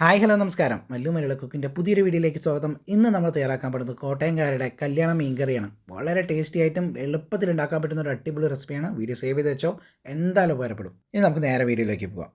Hi hello നമസ്കാരം. മല്ലു മലയാള കുക്കിന്റെ പുതിയൊരു വീഡിയോയിലേക്ക് സ്വാഗതം. ഇന്ന് നമ്മൾ തയ്യാറാക്കാൻ പറ്റുന്നത് കോട്ടയംകാരുടെ കല്യാണ മീൻകറിയാണ് വളരെ ടേസ്റ്റി ആയിട്ടും എളുപ്പത്തിൽ ഉണ്ടാക്കാൻ പറ്റുന്ന ഒരു അടിപൊളി റെസിപ്പിയാണ് വീഡിയോ സേവ് ചെയ്ത് വെച്ചോ. എന്തായാലും ഉപകാരപ്പെടും. ഇനി നമുക്ക് നേരെ വീഡിയോയിലേക്ക് പോകാം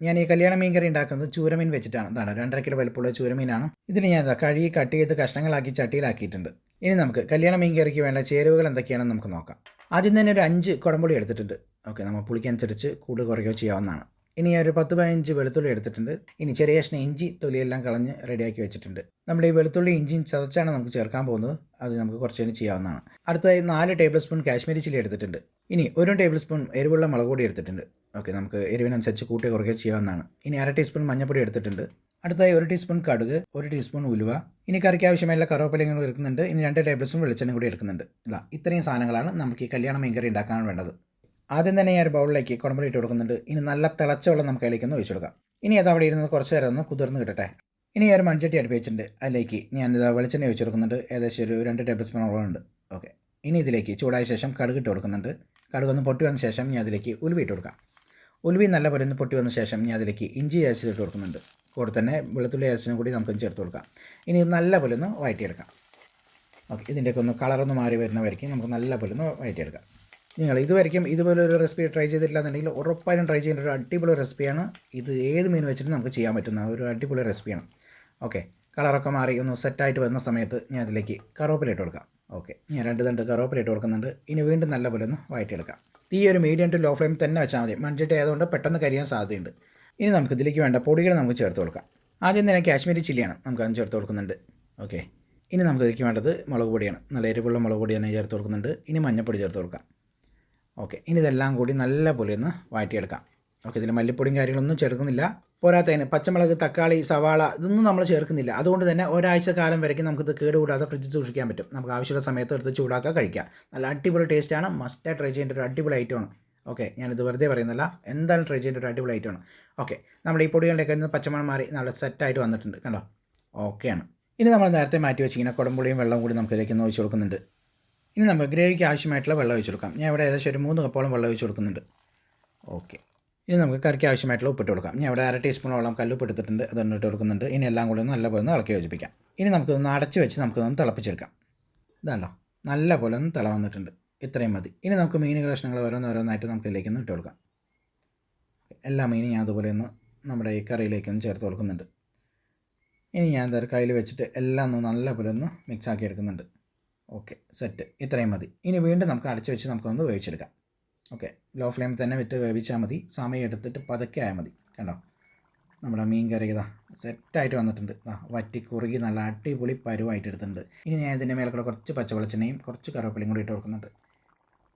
ഞാൻ ഈ കല്യാണ മീൻകറി ഉണ്ടാക്കുന്നത് ചൂരമീൻ വെച്ചിട്ടാണ്. ഇതാണ് രണ്ടര കിലോ വലുപ്പമുള്ള ചൂരമീനാണ്. ഇതിന് ഞാൻ കഴുകി കട്ട് ചെയ്ത് കഷ്ണങ്ങളാക്കി ചട്ടിയിലാക്കിയിട്ടുണ്ട്. ഇനി നമുക്ക് കല്യാണ മീൻകറിക്ക് വേണ്ട ചേരുവകൾ എന്തൊക്കെയാണെന്ന് നമുക്ക് നോക്കാം. ആദ്യം തന്നെ ഒരു അഞ്ച് കുടംപുളി എടുത്തിട്ടുണ്ട്. ഓക്കെ നമ്മൾ പുളിക്കനുസരിച്ച് കൂടുതൽ കുറയ്ക്കുകയോ ചെയ്യാവുന്നതാണ്. ഇനി ഒരു പത്ത് പതിനഞ്ച് വെളുത്തുള്ളി എടുത്തിട്ടുണ്ട്. ഇനി ചെറിയ കഷ്ണം ഇഞ്ചി തൊലിയെല്ലാം കളഞ്ഞ് റെഡിയാക്കി വെച്ചിട്ടുണ്ട്. നമ്മൾ ഈ വെളുത്തുള്ളി ഇഞ്ചിയും ചതച്ചാണ് നമുക്ക് ചേർക്കാൻ പോകുന്നത്. അത് നമുക്ക് കുറച്ച് കഴിഞ്ഞ് ചെയ്യാവുന്നതാണ്. അടുത്തതായി നാല് ടേബിൾ സ്പൂൺ കാശ്മീരി ചില്ലി എടുത്തിട്ടുണ്ട്. ഇനി ഒരു ടേബിൾ സ്പൂൺ എരിവുള്ള മുളക് പൊടി എടുത്തിട്ടുണ്ട്. ഓക്കെ നമുക്ക് എരിവിനനുസരിച്ച് കൂട്ടി കുറയ്ക്കുക ചെയ്യാവുന്നതാണ്. ഇനി അര ടീസ്പൂൺ മഞ്ഞൾപ്പൊടി എടുത്തിട്ടുണ്ട്. അടുത്തായി ഒരു ടീസ്പൂൺ കടുക് ഒരു ടീസ്പൂൺ ഉലുവ. ഇനി കറിക്ക് ആവശ്യമായുള്ള കറുവപ്പലങ്ങൾ എടുക്കുന്നുണ്ട്. ഇനി രണ്ട് ടേബിൾ സ്പൂൺ വെളിച്ചെണ്ണ കൂടി എടുക്കുന്നുണ്ട്. ഇതാ ഇത്രയും സാധനങ്ങളാണ് നമുക്ക് ഈ കല്യാണ മീൻകറി ഉണ്ടാക്കാൻ വേണ്ടത്. ആദ്യം തന്നെ ഞാൻ ഒരു ബൗളിലേക്ക് കുടമ്പടി ഇട്ട് കൊടുക്കുന്നുണ്ട്. ഇനി നല്ല തിളച്ച വെള്ളം നമുക്ക് അതിലേക്ക് ഒന്ന് ഒഴിച്ചു കൊടുക്കാം. ഇനി അത് അവിടെ ഇരുന്ന് കുറച്ച് നേരം ഒന്ന് കുതിർന്ന് കിട്ടട്ടെ. ഇനി ഒരു മൺചട്ടി അടുപ്പ് വെച്ചിട്ടുണ്ട് അതിലേക്ക് ഞാൻ ഇതാ വെളിച്ചെണ്ണ ഒഴിച്ചു കൊടുക്കുന്നുണ്ട്. ഏകദേശം ഒരു രണ്ട് ടേബിൾ സ്പൂൺ ഉണ്ട്. ഓക്കെ. ഇനി ഇതിലേക്ക് ചൂടായ ശേഷം കടുക് ഇട്ട് കൊടുക്കുന്നുണ്ട്. കടുക് ഒന്ന് പൊട്ടി വന്ന ശേഷം ഞാൻ അതിലേക്ക് ഉലുവി ഇട്ട് കൊടുക്കാം. ഉലുവി നല്ല പോലെ ഒന്ന് പൊട്ടി വന്ന ശേഷം ഞാൻ അതിലേക്ക് ഇഞ്ചി അരച്ചിട്ട് കൊടുക്കുന്നുണ്ട്. കൂടെ തന്നെ വെളുത്തുള്ളി അരച്ചതും കൂടി നമുക്ക് ചേർത്ത് കൊടുക്കാം. ഇനി നല്ല പോലെ ഒന്ന് വഴറ്റിയെടുക്കാം. ഓക്കെ. ഇതിന്റെയൊക്കെ ഒന്ന് കളറൊന്ന് മാറി വരുന്നവരേക്കും നമുക്ക് നല്ല പോലെ ഒന്ന് വഴറ്റിയെടുക്കാം. നിങ്ങൾ ഇതുവരെയും ഇതുപോലെ ഒരു റെസിപ്പി ട്രൈ ചെയ്തിട്ടില്ല എന്നുണ്ടെങ്കിൽ ഉറപ്പായും ട്രൈ ചെയ്യുന്ന ഒരു അടിപൊളി റെസിപ്പിയാണ് ഇത് ഏത് മീൻ വെച്ചിട്ടും നമുക്ക് ചെയ്യാൻ പറ്റുന്ന ഒരു അടിപൊളി റെസിപ്പിയാണ് ഓക്കെ കളറൊക്കെ മാറി ഒന്ന് സെറ്റായിട്ട് വരുന്ന സമയത്ത് ഞാൻ അതിലേക്ക് കറുവേപ്പില ഇട്ട് കൊടുക്കാം. ഓക്കെ ഞാൻ രണ്ട് രണ്ട് കറുവേപ്പില ഇട്ട് കൊടുക്കുന്നുണ്ട്. ഇനി വീണ്ടും നല്ലപോലെ ഒന്ന് വഴറ്റിയെടുക്കാം. ഈ ഒരു മീഡിയം ടു ലോ ഫ്ലെയിം തന്നെ വെച്ചാൽ മതി. മൺചട്ടി ആയതുകൊണ്ട് പെട്ടെന്ന് കരിയാൻ സാധ്യതയുണ്ട്. ഇനി നമുക്ക് ഇതിലേക്ക് വേണ്ട പൊടികൾ നമുക്ക് ചേർത്ത് കൊടുക്കാം. ആദ്യം തന്നെ കാശ്മീരി ചില്ലിയാണ് നമുക്ക് അതിന് ചേർത്ത് കൊടുക്കുന്നുണ്ട്. ഓക്കെ ഇനി നമുക്ക് ഇതിലേക്ക് വേണ്ടത് മുളക് പൊടിയാണ്. നല്ല എരിവുള്ള മുളക് പൊടി തന്നെ ചേർത്ത് കൊടുക്കുന്നുണ്ട്. ഇനി മഞ്ഞൾപ്പൊടി ചേർത്ത് കൊടുക്കാം. ഓക്കെ ഇനി ഇതെല്ലാം കൂടി നല്ല പോലെ ഒന്ന് വാറ്റിയെടുക്കാം. ഓക്കെ ഇതിൽ മല്ലിപ്പൊടിയും കാര്യങ്ങളൊന്നും ചേർക്കുന്നില്ല. പോരാത്തതിന് പച്ചമുളക് തക്കാളി സവാള ഇതൊന്നും നമ്മൾ ചേർക്കുന്നില്ല. അതുകൊണ്ട് തന്നെ ഒരാഴ്ച കാലം വരയ്ക്കും നമുക്കിത് കേടുകൂടാതെ ഫ്രിഡ്ജിൽ സൂക്ഷിക്കാൻ പറ്റും. നമുക്ക് ആവശ്യമുള്ള സമയത്ത് എടുത്ത് ചൂടാക്കാൻ കഴിക്കാം. നല്ല അടിപൊളി ടേസ്റ്റാണ് മസ്റ്റായി ട്രൈ ചെയ്യേണ്ട ഒരു അടിപൊളി ഐറ്റമാണ് ഓക്കെ ഞാനിത് വെറുതെ പറയുന്നില്ല എന്തായാലും ട്രൈ ചെയ്യേണ്ട ഒരു അടിപൊളി ഐറ്റമാണ് ഓക്കെ നമ്മൾ ഈ പൊടികളുടെയൊക്കെ നിന്ന് പച്ചമണം മാറി നല്ല സെറ്റായിട്ട് വന്നിട്ടുണ്ട് കണ്ടോ? ഓക്കെയാണ് ഇനി നമ്മൾ നേരത്തെ മാറ്റി വെച്ചിങ്ങനെ കുടംപുളിയും വെള്ളം കൂടി നമുക്ക് ഇതിലേക്ക് ഒന്ന് ഒഴിച്ച് കൊടുക്കുന്നുണ്ട്. ഇനി നമുക്ക് ഗ്രേവിക്ക് ആവശ്യമായിട്ടുള്ള വെള്ളം ഒഴിച്ച് കൊടുക്കാം. ഞാൻ ഇവിടെ ഏകദേശം ഒരു മൂന്ന് കപ്പോളം വെള്ളം ഒഴിച്ച് കൊടുക്കുന്നുണ്ട്. ഓക്കെ. ഇനി നമുക്ക് കറിക്ക് ആവശ്യമായിട്ടുള്ള ഉപ്പിട്ട് കൊടുക്കാം. ഞാൻ ഇവിടെ അര ടീസ്പൂണോളം കല്ലുപ്പ് എടുത്തിട്ടുണ്ട്. അതൊന്നും ഇട്ട് കൊടുക്കുന്നുണ്ട്. ഇനി എല്ലാം കൂടി ഒന്ന് നല്ലപോലെ ഒന്ന് ഇളക്കി യോജിപ്പിക്കാം. ഇനി നമുക്കൊന്ന് അടച്ച് വെച്ച് നമുക്കൊന്ന് തിളപ്പിച്ചെടുക്കാം. ഇതാണല്ലോ നല്ല പോലെ ഒന്ന് തിള വന്നിട്ടുണ്ട്. ഇത്രയും മതി. ഇനി നമുക്ക് മീൻ കഷ്ണങ്ങൾ ഓരോന്നോരോന്നായിട്ട് നമുക്ക് ഇതിലേക്ക് ഒന്ന് ഇട്ട് കൊടുക്കാം. എല്ലാ മീനും ഞാൻ അതുപോലെ ഒന്ന് നമ്മുടെ ഈ കറിയിലേക്കൊന്ന് ചേർത്ത് കൊടുക്കുന്നുണ്ട്. ഇനി ഞാൻ എന്താ കയ്യിൽ വെച്ചിട്ട് എല്ലാം ഒന്ന് നല്ല പോലെ ഒന്ന് മിക്സാക്കി എടുക്കുന്നുണ്ട്. ഓക്കെ സെറ്റ് ഇത്രയും മതി. ഇനി വീണ്ടും നമുക്ക് അടച്ചു വെച്ച് നമുക്കൊന്ന് വേവിച്ചെടുക്കാം. ഓക്കെ ലോ ഫ്ലെയിമിൽ തന്നെ വിട്ട് വേവിച്ചാൽ മതി. സമയം എടുത്തിട്ട് പതുക്കെ ആയാൽ മതി. കണ്ടോ? നമ്മുടെ മീൻ കറി ഇതാ സെറ്റായിട്ട് വന്നിട്ടുണ്ട്. ആ വറ്റി കുറുകി നല്ല അടിപൊളി പരുവായിട്ട് എടുത്തിട്ടുണ്ട്. ഇനി ഞാൻ ഇതിന്റെ മേലെ കൂടെ കുറച്ച് പച്ചവെളിച്ചെണ്ണയും കുറച്ച് കറിവേപ്പിലയും കൂടി ഇട്ട് കൊടുക്കുന്നുണ്ട്.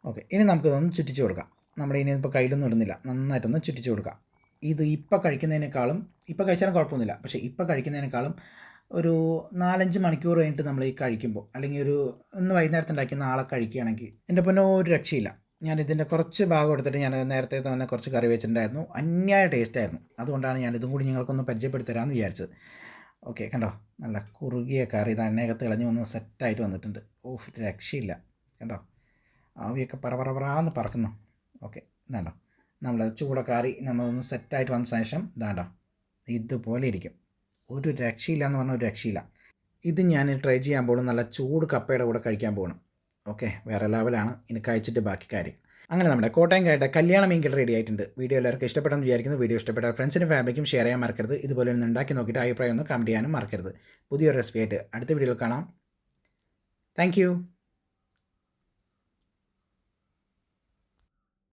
ഓക്കെ ഇനി നമുക്കിതൊന്ന് ചുറ്റിച്ച് കൊടുക്കാം. നമ്മുടെ ഇനി ഇപ്പോൾ കയ്യിലൊന്നും ഇടുന്നില്ല. നന്നായിട്ടൊന്ന് ചുറ്റിച്ച് കൊടുക്കാം. ഇത് ഇപ്പം കഴിക്കുന്നതിനേക്കാളും ഇപ്പം കഴിച്ചാലും കുഴപ്പമൊന്നുമില്ല. പക്ഷേ ഇപ്പം കഴിക്കുന്നതിനേക്കാളും ഒരു നാലഞ്ച് മണിക്കൂർ കഴിഞ്ഞിട്ട് നമ്മൾ ഈ കഴിക്കുമ്പോൾ അല്ലെങ്കിൽ ഒരു ഇന്ന് വൈകുന്നേരത്ത് ഉണ്ടാക്കി നാളെ കഴിക്കുകയാണെങ്കിൽ എന്റെ പൊന്നെ ഒരു രക്ഷയില്ല. ഞാൻ ഇതിന്റെ കുറച്ച് ഭാഗം എടുത്തിട്ട് ഞാൻ നേരത്തെ തന്നെ കുറച്ച് കറി വെച്ചിട്ടുണ്ടായിരുന്നു. അന്യായ ടേസ്റ്റ് ആയിരുന്നു. അതുകൊണ്ടാണ് ഞാൻ ഇതും കൂടി നിങ്ങൾക്കൊന്ന് പരിചയപ്പെടുത്തി തരാമെന്ന് വിചാരിച്ചത്. ഓക്കെ കണ്ടോ? നല്ല കുറുകിയ കറി. ഇത് എണ്ണയകത്ത് ഇളഞ്ഞ് വന്ന് സെറ്റായിട്ട് വന്നിട്ടുണ്ട്. ഓഫ് രക്ഷയില്ല. കണ്ടോ? ആവിയൊക്കെ പറ പറ പറാന്ന് പറക്കുന്നു. ഓക്കെ ഇതാണ്ടോ? നമ്മൾ ചൂടക്കാറി നമ്മളൊന്ന് സെറ്റായിട്ട് വന്ന ശേഷം ഇതാണ്ടോ? ഇതുപോലെ ഇരിക്കും. ഒരു രക്ഷയില്ല എന്ന് പറഞ്ഞാൽ ഒരു രക്ഷയില്ല. ഇത് ഞാൻ ട്രൈ ചെയ്യാൻ പോകണം നല്ല ചൂട് കപ്പയുടെ കൂടെ കഴിക്കാൻ പോകണം ഓക്കെ വേറെ ലെവലാണ് ഇനി കഴിച്ചിട്ട് ബാക്കി കാര്യം. അങ്ങനെ നമ്മുടെ കോട്ടയം കേട്ട കല്യാണ മീൻ റെഡി ആയിട്ടുണ്ട്. വീഡിയോ എല്ലാവർക്കും ഇഷ്ടപ്പെട്ടെന്ന് വിചാരിക്കുന്നു. വീഡിയോ ഇഷ്ടപ്പെട്ട ഫ്രണ്ട്സിനും ഫാമിലിക്കും ഷെയർ ചെയ്യാൻ മറക്കരുത്. ഇതുപോലെ ഒന്ന് ഉണ്ടാക്കി നോക്കിയിട്ട് അഭിപ്രായം ഒന്ന് കമന്റ് ചെയ്യാനും മറക്കരുത്. പുതിയൊരു റെസിപ്പി ആയിട്ട് അടുത്ത വീഡിയോയിൽ കാണാം. താങ്ക്